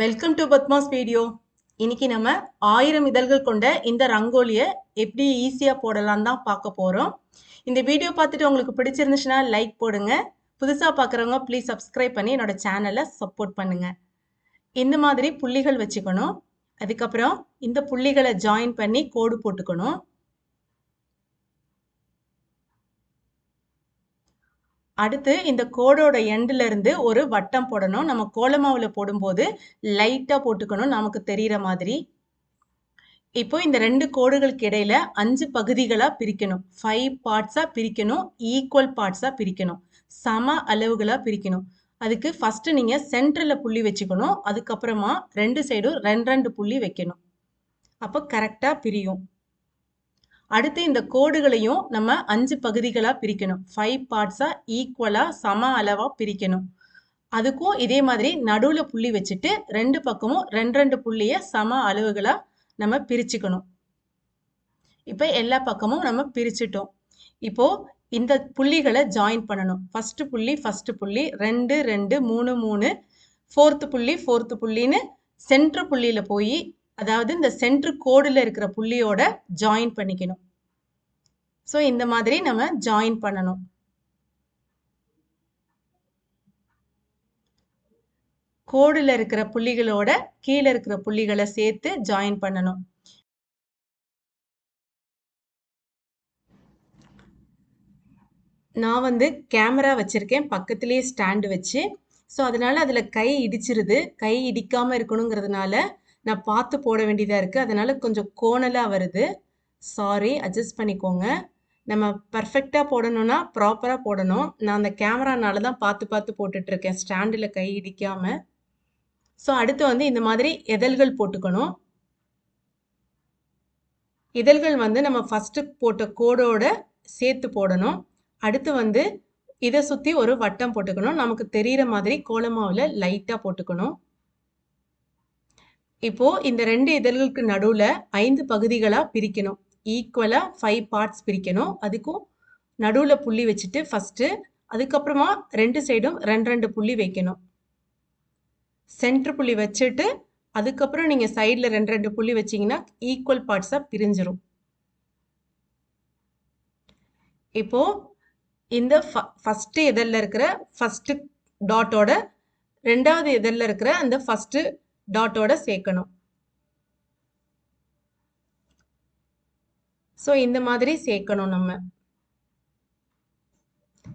Welcome to Padma's video இன்னைக்கு நம்ம ஆயிரம் இதழ்கள் கொண்ட இந்த ரங்கோலியை எப்படி ஈஸியாக போடலாம் தான் பார்க்க போகிறோம் இந்த வீடியோ பார்த்துட்டு உங்களுக்கு பிடிச்சிருந்துச்சுன்னா லைக் போடுங்க. புதுசாக பார்க்குறவங்க ப்ளீஸ் சப்ஸ்கிரைப் பண்ணி என்னோட சேனலை சப்போர்ட் பண்ணுங்க. இந்த மாதிரி புள்ளிகள் வச்சுக்கணும். அதுக்கப்புறம் இந்த புள்ளிகளை ஜாயின் பண்ணி கோடு போட்டுக்கணும். அடுத்து இந்த கோடோட எண்டில் இருந்து ஒரு வட்டம் போடணும். நம்ம கோலமாவில் போடும்போது லைட்டாக போட்டுக்கணும். நமக்கு தெரிகிற மாதிரி. இப்போ இந்த ரெண்டு கோடுகளுக்கு இடையில அஞ்சு பகுதிகளாக பிரிக்கணும். ஃபைவ் பார்ட்ஸாக பிரிக்கணும். ஈக்குவல் பார்ட்ஸாக பிரிக்கணும். சம அளவுகளாக பிரிக்கணும். அதுக்கு ஃபஸ்ட்டு நீங்கள் சென்டரில் புள்ளி வச்சுக்கணும். அதுக்கப்புறமா ரெண்டு சைடும் ரெண்டு ரெண்டு புள்ளி வைக்கணும். அப்போ கரெக்டாக பிரியும். அடுத்து இந்த கோடுகளையும் நம்ம அஞ்சு பகுதிகளாக பிரிக்கணும். ஃபைவ் பார்ட்ஸாக ஈக்குவலாக சம அளவாக பிரிக்கணும். அதுக்கும் இதே மாதிரி நடுவில் புள்ளி வச்சுட்டு ரெண்டு பக்கமும் ரெண்டு ரெண்டு புள்ளியை சம அளவுகளாக நம்ம பிரிச்சுக்கணும். இப்போ எல்லா பக்கமும் நம்ம பிரிச்சிட்டோம். இப்போ இந்த புள்ளிகளை ஜாயின் பண்ணணும். ஃபஸ்ட்டு புள்ளி ஃபஸ்ட்டு புள்ளி ரெண்டு ரெண்டு மூணு மூணு ஃபோர்த்து புள்ளி ஃபோர்த்து புள்ளின்னு சென்ட்ரு புள்ளியில் போய் அதாவது இந்த சென்ட்ரு கோடில் இருக்கிற புள்ளியோட ஜாயின் பண்ணிக்கணும். ஸோ இந்த மாதிரி நம்ம ஜாயின் பண்ணணும். கோடில் இருக்கிற புள்ளிகளோட கீழே இருக்கிற புள்ளிகளை சேர்த்து ஜாயின் பண்ணணும். நான் வந்து கேமரா வச்சுருக்கேன். பக்கத்துலேயே ஸ்டாண்டு வச்சு. ஸோ அதனால் அதில் கை இடிச்சிருது. கை இடிக்காமல் இருக்கணுங்கிறதுனால நான் பார்த்து போட வேண்டியதாக இருக்குது அதனால் கொஞ்சம் கோணலாக வருது. சாரி அட்ஜஸ்ட் பண்ணிக்கோங்க. நம்ம பர்ஃபெக்டாக போடணும்னா ப்ராப்பராக போடணும். நான் அந்த கேமரானால தான் பார்த்து பார்த்து போட்டுட்ருக்கேன். ஸ்டாண்டில் கை இடிக்காமல் ஸோ அடுத்து வந்து இந்த மாதிரி எதழ்கள் போட்டுக்கணும். இதழ்கள் வந்து நம்ம ஃபஸ்ட்டு போட்ட கோடோட சேர்த்து போடணும். அடுத்து வந்து இதை சுற்றி ஒரு வட்டம் போட்டுக்கணும். நமக்கு தெரிகிற மாதிரி கோலமாவில் லைட்டாக போட்டுக்கணும். இப்போ இந்த ரெண்டு இதழ்களுக்கு நடுவில் ஐந்து பகுதிகளாக பிரிக்கணும். ஈக்குவலாக ஃபைவ் பார்ட்ஸ் பிரிக்கணும். அதுக்கும் நடுவில் புள்ளி வச்சுட்டு ஃபஸ்ட்டு அதுக்கப்புறமா ரெண்டு சைடும் ரெண்டு ரெண்டு புள்ளி வைக்கணும். சென்ட்ரு புள்ளி வச்சுட்டு அதுக்கப்புறம் நீங்கள் சைடில் ரெண்டு ரெண்டு புள்ளி வச்சிங்கன்னா ஈக்குவல் பார்ட்ஸாக பிரிஞ்சிடும் இப்போது இந்த ஃப ஃபஸ்ட்டு இதழில் இருக்கிற ஃபஸ்ட்டு டாட்டோட ரெண்டாவது இதழில் இருக்கிற அந்த ஃபஸ்ட்டு டாட்டோட சேர்க்கணும். ஸோ இந்த மாதிரி சேர்க்கணும் நம்ம.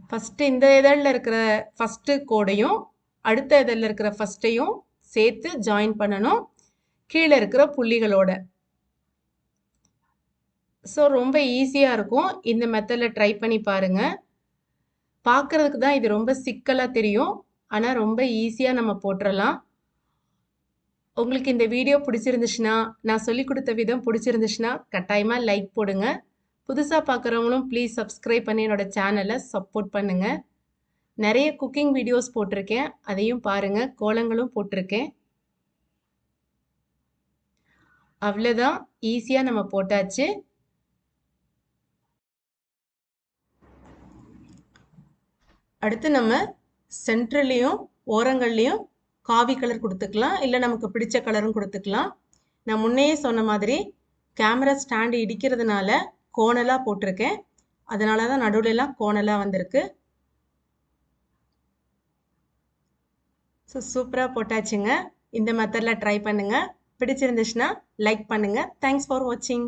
ஃபஸ்ட்டு இந்த இதழில் இருக்கிற ஃபஸ்ட்டு கோடையும் அடுத்த இதழில் இருக்கிற ஃபஸ்ட்டையும் சேர்த்து ஜாயின் பண்ணணும். கீழே இருக்கிற புள்ளிகளோட. ஸோ ரொம்ப ஈஸியாக இருக்கும். இந்த மெத்தடில் ட்ரை பண்ணி பாருங்கள் பார்க்குறதுக்கு தான் இது ரொம்ப சிக்கலாக தெரியும். ஆனால் ரொம்ப ஈஸியாக நம்ம போட்டுடலாம் உங்களுக்கு இந்த வீடியோ பிடிச்சிருந்துச்சுன்னா நான் சொல்லி கொடுத்த விதம் பிடிச்சிருந்துச்சுன்னா கட்டாயமாக லைக் போடுங்க. புதுசாக பார்க்குறவங்களும் ப்ளீஸ் சப்ஸ்கிரைப் பண்ணி என்னோடய சேனலை சப்போர்ட் பண்ணுங்கள் நிறைய குக்கிங் வீடியோஸ் போட்டிருக்கேன். அதையும் பாருங்கள் கோலங்களும் போட்டிருக்கேன். அவ்வளோதான் ஈஸியாக நம்ம போட்டாச்சு. அடுத்து நம்ம சென்ட்ரல்லையும் ஓரங்கள்லேயும் காவி கலர் கொடுத்துக்கலாம் இல்லை நமக்கு பிடிச்ச கலரும் கொடுத்துக்கலாம். நான் முன்னையே சொன்ன மாதிரி கேமரா ஸ்டாண்டு இடிக்கிறதுனால கோணலாக போட்டிருக்கேன். அதனால தான் நடுவில்லாம் கோணலாக வந்திருக்கு. ஸோ சூப்பராக போட்டாச்சுங்க. இந்த மெத்தடில் ட்ரை பண்ணுங்கள் பிடிச்சிருந்துச்சுன்னா லைக் பண்ணுங்கள் தேங்க்ஸ் ஃபார் வாட்சிங்